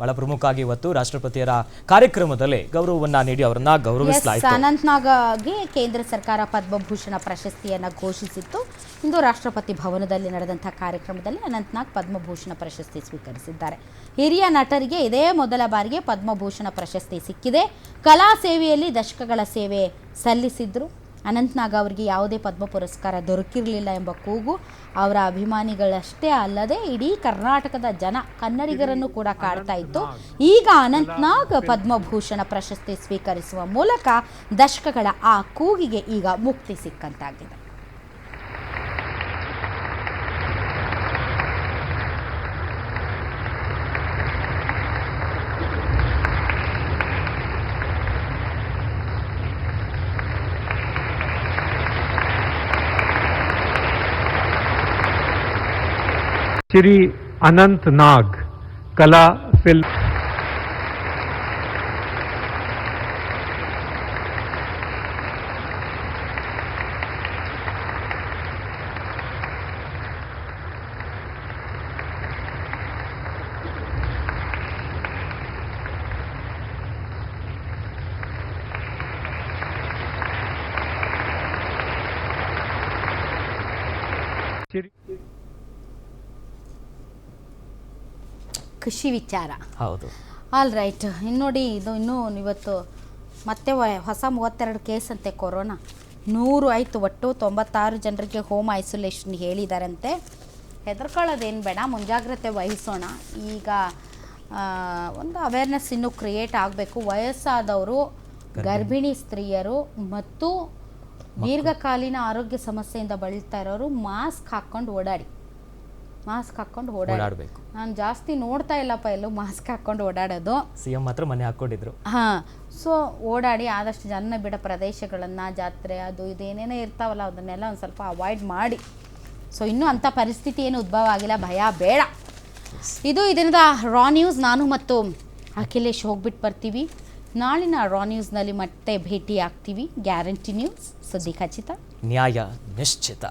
ಬಹಳ ಪ್ರಮುಖ ಆಗಿ ಇವತ್ತು ರಾಷ್ಟ್ರಪತಿಯರ ಕಾರ್ಯಕ್ರಮದಲ್ಲಿ ಗೌರವವನ್ನ ನೀಡಿ ಅವರನ್ನ ಗೌರವಿಸಲಾಯಿತು. ಅನಂತ್ನಾಗ್ಗೆ ಕೇಂದ್ರ ಸರ್ಕಾರ ಪದ್ಮಭೂಷಣ ಪ್ರಶಸ್ತಿಯನ್ನ ಘೋಷಿಸಿತ್ತು. ಇಂದು ರಾಷ್ಟ್ರಪತಿ ಭವನದಲ್ಲಿ ನಡೆದಂತಹ ಕಾರ್ಯಕ್ರಮದಲ್ಲಿ ಅನಂತ್ನಾಗ್ ಪದ್ಮಭೂಷಣ ಪ್ರಶಸ್ತಿ ಸ್ವೀಕರಿಸಿದ್ದಾರೆ. ಹಿರಿಯ ನಟರಿಗೆ ಇದೇ ಮೊದಲ ಬಾರಿಗೆ ಪದ್ಮಭೂಷಣ ಪ್ರಶಸ್ತಿ ಸಿಕ್ಕಿದೆ. ಕಲಾ ಸೇವೆಯಲ್ಲಿ ದಶಕಗಳ ಸೇವೆ ಸಲ್ಲಿಸಿದ್ರು. ಅನಂತ್ನಾಗ್ ಅವರಿಗೆ ಯಾವುದೇ ಪದ್ಮ ಪುರಸ್ಕಾರ ದೊರಕಿರಲಿಲ್ಲ ಎಂಬ ಕೂಗು ಅವರ ಅಭಿಮಾನಿಗಳಷ್ಟೇ ಅಲ್ಲದೆ ಇಡೀ ಕರ್ನಾಟಕದ ಜನ ಕನ್ನಡಿಗರನ್ನು ಕೂಡ ಕಾಡ್ತಾ ಇತ್ತು. ಈಗ ಅನಂತ್ನಾಗ್ ಪದ್ಮಭೂಷಣ ಪ್ರಶಸ್ತಿ ಸ್ವೀಕರಿಸುವ ಮೂಲಕ ದಶಕಗಳ ಆ ಕೂಗಿಗೆ ಈಗ ಮುಕ್ತಿ ಸಿಕ್ಕಂತಾಗಿದೆ. श्री अनंत नाग कला फ़िल्म। ಖುಷಿ ವಿಚಾರ. ಹೌದು. ಆಲ್ ರೈಟ್ ಇನ್ನು ನೋಡಿ ಇದು ಇನ್ನೂ ಇವತ್ತು ಮತ್ತೆ ಹೊಸ ಮೂವತ್ತೆರಡು ಕೇಸ್ ಅಂತೆ ಕೊರೋನಾ. ನೂರು ಆಯಿತು ಒಟ್ಟು ತೊಂಬತ್ತಾರು ಜನರಿಗೆ ಹೋಮ್ ಐಸೋಲೇಷನ್ ಹೇಳಿದಾರಂತೆ. ಹೆದರ್ಕೊಳ್ಳೋದೇನು ಬೇಡ ಮುಂಜಾಗ್ರತೆ ವಹಿಸೋಣ. ಈಗ ಒಂದು ಅವೇರ್ನೆಸ್ ಇನ್ನೂ ಕ್ರಿಯೇಟ್ ಆಗಬೇಕು. ವಯಸ್ಸಾದವರು ಗರ್ಭಿಣಿ. ಸ್ತ್ರೀಯರು ಮತ್ತು ದೀರ್ಘಕಾಲೀನ ಆರೋಗ್ಯ ಸಮಸ್ಯೆಯಿಂದ ಬಳಲ್ತಾ ಇರೋರು ಮಾಸ್ಕ್ ಹಾಕ್ಕೊಂಡು ಓಡಾಡಿ. ಮಾಸ್ಕ್ ಹಾಕೊಂಡು ಓಡಾಡಿ ಓಡಾಡಬೇಕು. ನಾನು ಜಾಸ್ತಿ ನೋಡ್ತಾ ಇಲ್ಲಪ್ಪ ಎಲ್ಲೂ ಮಾಸ್ಕ್ ಹಾಕೊಂಡು ಓಡಾಡೋದು. ಸಿಎಂ ಮಾತ್ರ ಮನೆ ಹಾಕೊಂಡಿದ್ರು ಹಾಂ ಸೊ ಓಡಾಡಿ ಆದಷ್ಟು ಜನ ಬಿಡ ಪ್ರದೇಶಗಳನ್ನು ಜಾತ್ರೆ ಅದು ಇದೇನೇನೋ ಇರ್ತಾವಲ್ಲ ಅದನ್ನೆಲ್ಲ ಒಂದು ಸ್ವಲ್ಪ ಅವಾಯ್ಡ್ ಮಾಡಿ. ಸೊ ಇನ್ನೂ ಅಂಥ ಪರಿಸ್ಥಿತಿ ಏನು ಉದ್ಭವ ಆಗಿಲ್ಲ ಭಯ ಬೇಡ. ಇದು ಇದರಿಂದ ರಾ ನ್ಯೂಸ್ ನಾನು ಮತ್ತು ಅಖಿಲೇಶ್ ಹೋಗ್ಬಿಟ್ಟು ಬರ್ತೀವಿ. ನಾಳಿನ ರಾ ನ್ಯೂಸ್ನಲ್ಲಿ ಮತ್ತೆ ಭೇಟಿ ಆಗ್ತೀವಿ ಗ್ಯಾರಂಟಿ ನ್ಯೂಸ್ ಸುದ್ದಿ ಖಚಿತ. ನ್ಯಾಯ ನಿಶ್ಚಿತ.